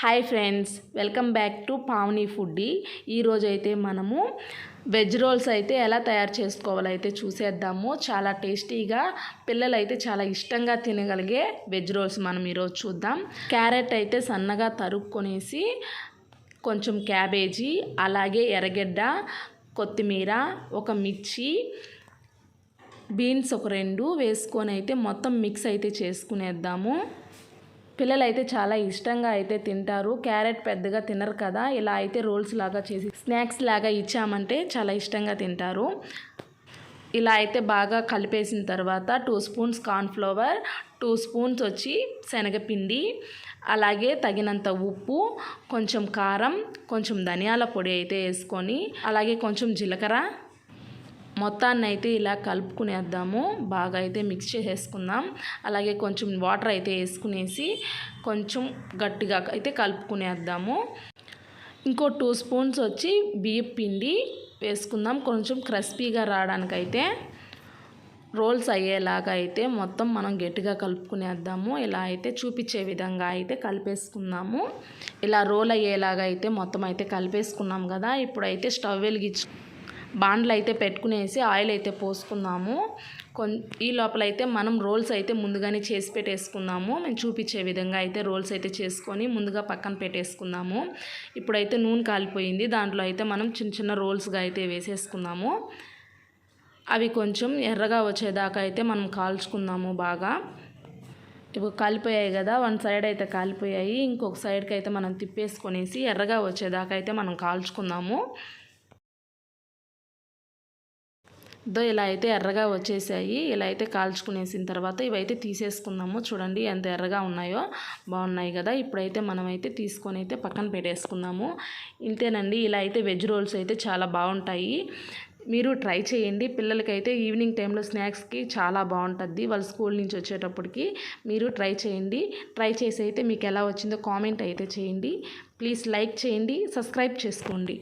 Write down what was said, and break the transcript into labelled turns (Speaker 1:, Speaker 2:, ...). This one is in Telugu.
Speaker 1: Hi friends welcome back to Pavani foodie. ఈరోజైతే మనము వెజ్ రోల్స్ అయితే ఎలా తయారు చేసుకోవాలో అయితే చూసేద్దాము. చాలా టేస్టీగా పిల్లలు అయితే చాలా ఇష్టంగా తినగలిగే వెజ్ రోల్స్ మనం ఈరోజు చూద్దాం. క్యారెట్ అయితే సన్నగా తరుక్కొనేసి కొంచెం క్యాబేజీ అలాగే ఎర్రగడ్డ కొత్తిమీర ఒక మిర్చి బీన్స్ ఒక రెండు వేసుకొని అయితే మొత్తం మిక్స్ అయితే చేసుకునేద్దాము. పిల్లలు అయితే చాలా ఇష్టంగా అయితే తింటారు. క్యారెట్ పెద్దగా తినరు కదా ఇలా అయితే రోల్స్ లాగా చేసి స్నాక్స్ లాగా ఇచ్చామంటే చాలా ఇష్టంగా తింటారు. ఇలా అయితే బాగా కలిపేసిన తర్వాత two spoons cornflour two spoons వచ్చి శనగపిండి అలాగే తగినంత ఉప్పు కొంచెం కారం కొంచెం ధనియాల పొడి అయితే వేసుకొని అలాగే కొంచెం జీలకర్ర మొత్తాన్ని అయితే ఇలా కలుపుకునేద్దాము. బాగా అయితే మిక్స్ చేసేసుకుందాం. అలాగే కొంచెం వాటర్ అయితే వేసుకునేసి కొంచెం గట్టిగా అయితే కలుపుకునేద్దాము. ఇంకో టూ స్పూన్స్ వచ్చి బియ్యం పిండి వేసుకుందాం. కొంచెం క్రస్పీగా రావడానికైతే రోల్స్ అయ్యేలాగా అయితే మొత్తం మనం గట్టిగా కలుపుకునేద్దాము. ఇలా అయితే చూపించే విధంగా అయితే కలిపేసుకుందాము. ఇలా రోల్ అయ్యేలాగా అయితే మొత్తం అయితే కలిపేసుకున్నాం కదా. ఇప్పుడైతే స్టవ్ వెలిగించు బాండ్లు అయితే పెట్టుకునేసి ఆయిల్ అయితే పోసుకుందాము. కొన్ ఈ లోపల అయితే మనం రోల్స్ అయితే ముందుగానే చేసి పెట్టేసుకుందాము. మేము చూపించే విధంగా అయితే రోల్స్ అయితే చేసుకొని ముందుగా పక్కన పెట్టేసుకుందాము. ఇప్పుడైతే నూనె కాలిపోయింది. దాంట్లో అయితే మనం చిన్న చిన్న రోల్స్గా అయితే వేసేసుకుందాము. అవి కొంచెం ఎర్రగా వచ్చేదాకా అయితే మనం కాల్చుకుందాము బాగా. ఇప్పుడు కాలిపోయాయి కదా వన్ సైడ్ అయితే కాలిపోయాయి. ఇంకొక సైడ్కి అయితే మనం తిప్పేసుకొనేసి ఎర్రగా వచ్చేదాకా అయితే మనం కాల్చుకుందాము. దో ఇలా అయితే ఎర్రగా వచ్చేసాయి ఇలా అయితే కాల్చుకునేసిన తర్వాత ఇవైతే తీసేసుకుందాము. చూడండి ఎంత ఎర్రగా ఉన్నాయో బాగున్నాయి కదా. ఇప్పుడైతే మనమైతే తీసుకొని అయితే పక్కన పెట్టేసుకుందాము. ఇంతేనండి ఇలా అయితే వెజ్ రోల్స్ అయితే చాలా బాగుంటాయి. మీరు ట్రై చేయండి. పిల్లలకైతే ఈవినింగ్ టైంలో స్నాక్స్కి చాలా బాగుంటుంది వాళ్ళ స్కూల్ నుంచి వచ్చేటప్పటికి మీరు ట్రై చేయండి. ట్రై చేసి అయితే మీకు ఎలా వచ్చిందో కామెంట్ అయితే చేయండి. ప్లీజ్ లైక్ చేయండి సబ్స్క్రైబ్ చేసుకోండి.